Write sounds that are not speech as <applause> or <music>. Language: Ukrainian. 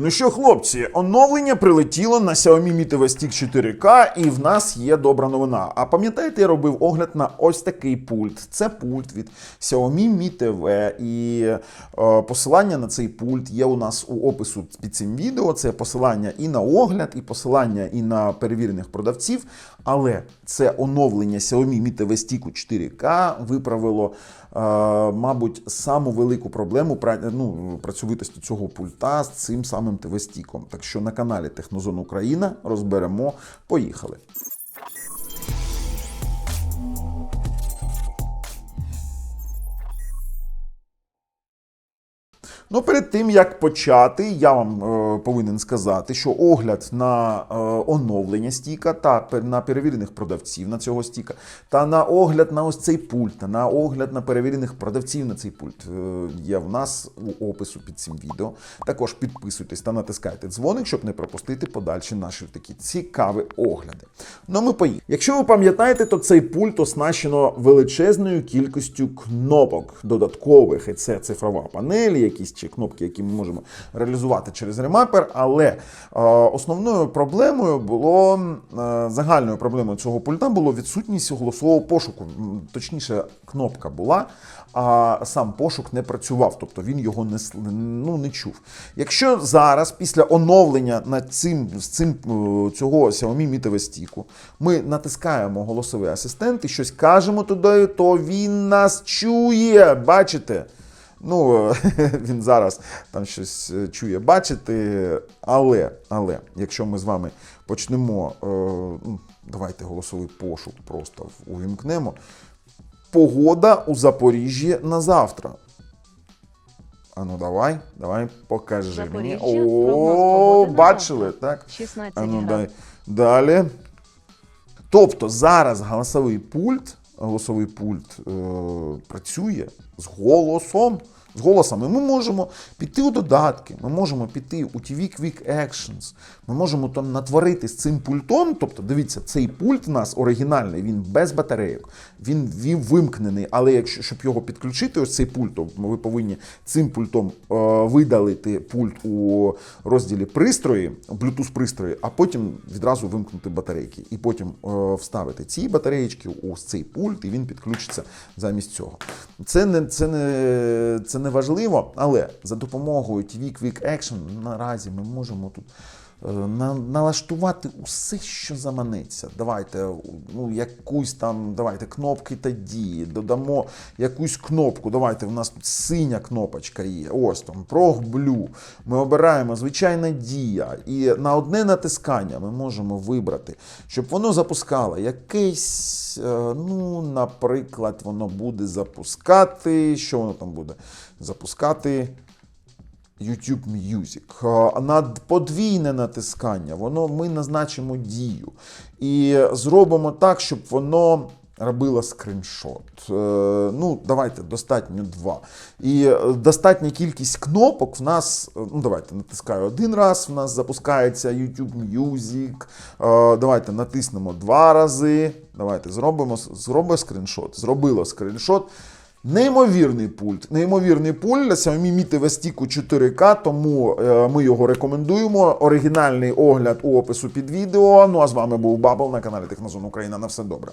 Ну що, хлопці, оновлення прилетіло на Xiaomi Mi TV Stick 4K, і в нас є добра новина. А пам'ятаєте, я робив огляд на ось такий пульт. Це пульт від Xiaomi Mi TV. І е, посилання на цей пульт є у нас у опису під цим відео. Це посилання і на огляд, і посилання і на перевірених продавців. Але це оновлення Xiaomi Mi TV Stick 4K виправило, е, мабуть, саму велику проблему ну, працьовитості цього пульта з цим самим TV-стіком. Так що на каналі Технозон Україна розберемо. Поїхали. Ну, перед тим як почати, я вам е, повинен сказати, що огляд на е, оновлення стіка та на перевірених продавців на цього стіка, та на огляд на ось цей пульт, на огляд на перевірених продавців на цей пульт е, є в нас у опису під цим відео. Також підписуйтесь та натискайте дзвоник, щоб не пропустити подальші наші такі цікаві огляди. Ну, ми поїхали. Якщо ви пам'ятаєте, то цей пульт оснащено величезною кількістю кнопок додаткових. І це цифрова панель, якісь чи кнопки, які ми можемо реалізувати через ремапер. Але е, основною проблемою було е, загальною проблемою цього пульта було відсутність голосового пошуку. Точніше, кнопка була. А сам пошук не працював, тобто він його не, ну, не чув. Якщо зараз, після оновлення над цим, з цим е, цього Xiaomi Mi TV Stick, ми натискаємо голосовий асистент і щось кажемо туди, то він нас чує. Бачите? Ну, <laughs> він зараз там щось е, чує бачити. Але, але, якщо ми з вами почнемо, е, ну, давайте голосовий пошук просто увімкнемо. Погода у Запоріжжі на завтра. А ну давай, давай, покажи мені. Запоріжжя, О, бачили, так? 16 А ну дай. Далі. Тобто зараз голосовий пульт, голосовий пульт е, працює з голосом. З голосами ми можемо піти у додатки, ми можемо піти у TV Quick Actions, ми можемо там натворити з цим пультом. Тобто, дивіться, цей пульт у нас оригінальний, він без батарейок, він, вимкнений. Але якщо щоб його підключити, ось цей пульт, то ви повинні цим пультом е, видалити пульт у розділі пристрої, Bluetooth пристрої, а потім відразу вимкнути батарейки. І потім е, вставити ці батареєчки у цей пульт, і він підключиться замість цього. Це не, це не, це не важливо, але за допомогою TV Quick Action наразі ми можемо тут. Е, на- Налаштувати усе, що заманеться. Давайте ну, якусь там, давайте кнопки та дії, додамо якусь кнопку. Давайте, у нас тут синя кнопочка є. Ось там Blue. Ми обираємо звичайна дія. І на одне натискання ми можемо вибрати, щоб воно запускало якийсь, е, ну, наприклад, воно буде запускати. Що воно там буде? Запускати. YouTube Music. На подвійне натискання воно ми назначимо дію і зробимо так, щоб воно робило скріншот. Е, Ну, давайте достатньо два. І е, достатня кількість кнопок в нас. е, Ну, давайте натискаю один раз. В нас запускається YouTube Music. Давайте натиснемо два рази. Давайте зробимо зробимо скріншот. Зробило скріншот. Неймовірний пульт. Неймовірний пульт для Xiaomi Mi TV Stick 4К, тому е, ми його рекомендуємо. Оригінальний огляд у опису під відео. Ну а з вами був Бабл на каналі Технозон Україна. На все добре.